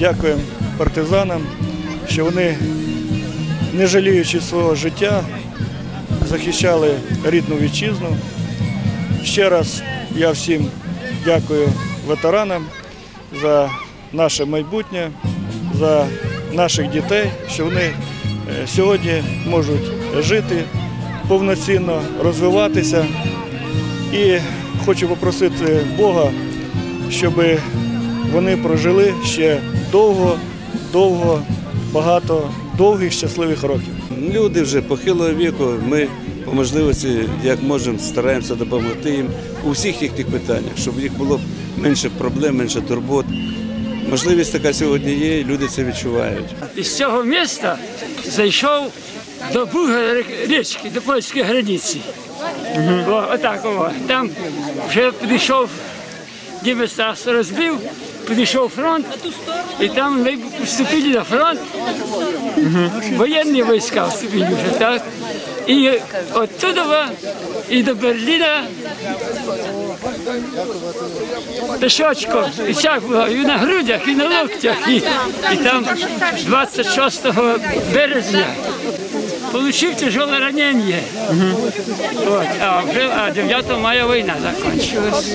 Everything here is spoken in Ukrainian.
дякуємо партизанам, що вони, не жаліючи свого життя, захищали рідну вітчизну. Ще раз я всім дякую ветеранам за наше майбутнє, за наших дітей, що вони е, сьогодні можуть жити повноцінно, розвиватися. І хочу попросити Бога, щоб вони прожили ще довго, довго, багато довгих щасливих років. Люди вже похилого віку, ми по можливості, як можемо, стараємося допомогти їм у всіх їхніх питаннях, щоб їх було менше проблем, менше турбот. Можливість така сьогодні є, і люди це відчувають. Із цього міста зайшов до Буга річки, до польської границі. О, отак о. Там вже підійшов, німець нас розбив, підійшов фронт, і там ми вступили на фронт. Воєнні війська вступили вже, так? І оттуда і до Берліна пішочком, і всяк було, і на грудях, і на локтях, і, і там 26 березня получив тяжеле ранення. От, а вже а 9 мая війна закінчилась.